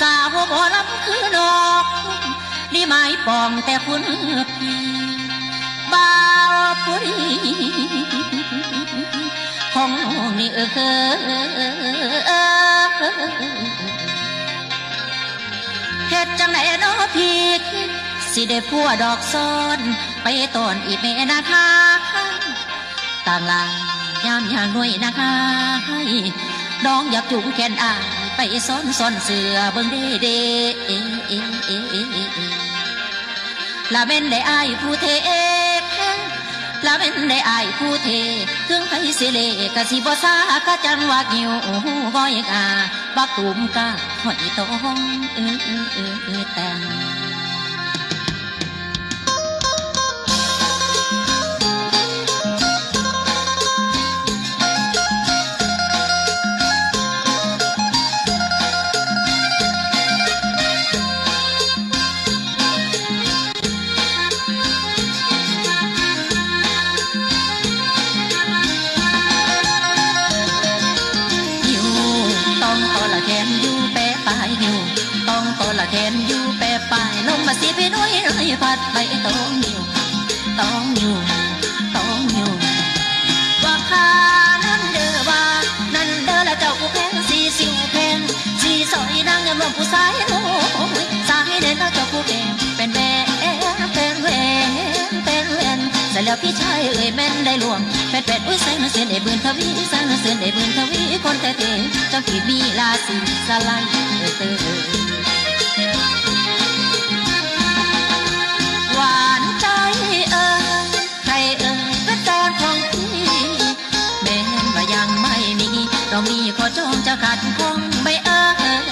สาวบ่ลำคือนกดีไม้ปองแต่คุณพี่บ่าวปุรีของน้องนี่เออเฮ็ดจังไหนเนาะพี่คิดสิได้พัวดอกซ้อน ไปตอนอีเมนะคะต่างลาง ยามอย่างหน่วยนะคะน้องอยากจุงแขนอายไปซ้อนซ้อนเสือเบิ่งเด้เด้เอ๊ะเอเอเอเอละเป็นได้อายผู้เทละเป็นได้อายผู้เทถึงไปสิเลกะสิบ่ซากะจังว่ากิวก้อยกาบักตุ่มกาหอยตองเออเออเออแต่ สิพี่น้อยเลยพัดไปต้องอยู่ต้องอยู่ต้องอยู่ว่าข้านั้นเด้อว่านั่นเด้อละเจ้าผู้แพงสีสิวแพงสีสอยนางยำลงผู้สายโอ้ยสายเด่นแล้วเจ้าผู้แพงเป็นแหวนเป็นแหวนเป็นแหวนเสร็จแล้วพี่ชายเอ่ยแม่นได้หลวงแปดแปดอุ้ยใส่มาเสียนได้บืนทวีใส่มาเสียนได้บืนทวีคนแต่เทเจ้าที่มีลาสีสลายเออเออ เรามีขอจองจะขัดข้องไม่เอ่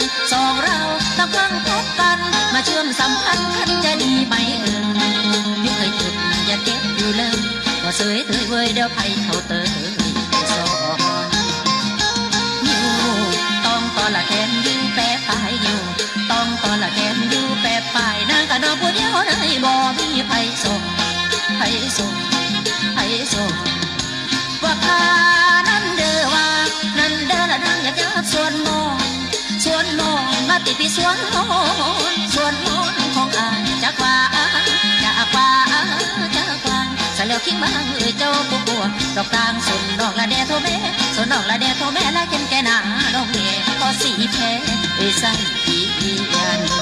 ยสองเราต้องเพิ่งพบกัน มาเชื่อมสัมพันธ์กันจะดีไหมเอ่ยยุคเคยจุดอย่าเก็บอยู่เลยว่าเสยเตยเว้ยเดี๋ยวไผเขาเตยสอนอยู่ต้องตอนละแขนอยู่แปะปลายอยู่ต้องตอนละแขนอยู่แปะปลายนางกะนอผู้เดียวได้บ่มีไผส่งไผส่งไผส่งว่าข้า ติดพี่ส่วนโหนส่วนโหนของอายจากว่าจากว่าจากว่าสะแล้วคิงบางเอ่ยเจ้าผู้กลัวดอกกลางสนดอกละแดโทแม่สนดอกละแดโทแม่ละเกินแก่หนาดอกเม่พอสีแพ้เอ้ยใส่อีอัน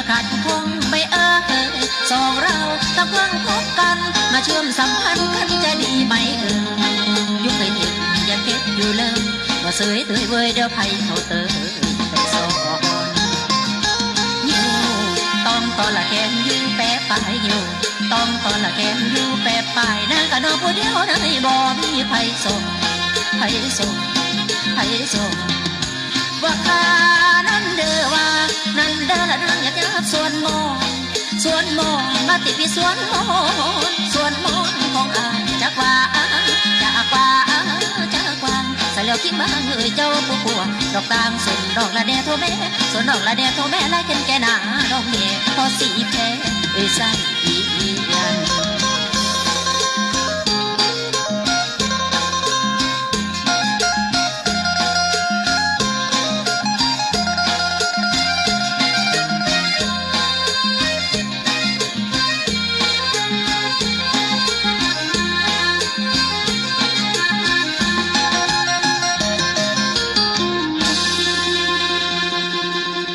อขัดข้องไม่เอ่ยสองเราต้องเพิ่งพบกัน มาเชื่อมสัมพันธ์กันจะดีไหมเอ่ยยุคเคยเห็นยังเก็บอยู่เลยว่าเสยเตยเว้ยเดี๋ยวไผเขาเตยไปสอนยูต้องตอนละแขนอยู่แปะปลายอยู่ต้องตอนละแขนอยู่แปะปลายนางกะนอผู้เดียวได้บ่มีไผส่งไผส่งไผส่งว่าขานั้นเด้อว่า นั่นเด้อละนางอยากจะส่วนมองส่วนมองมาติดพี่ส่วนมองส่วนมองของอายจากว่าจากว่าจากว่าใส่แล้วคิดบ้างเอ้ยเจ้าผู้ปัวดอกตางสุนดอกละแดโทแม่ส่วนดอกละแดโทแม่ละเกินแกหนาดอกเมียพอสีแพ้เอ้ยใส่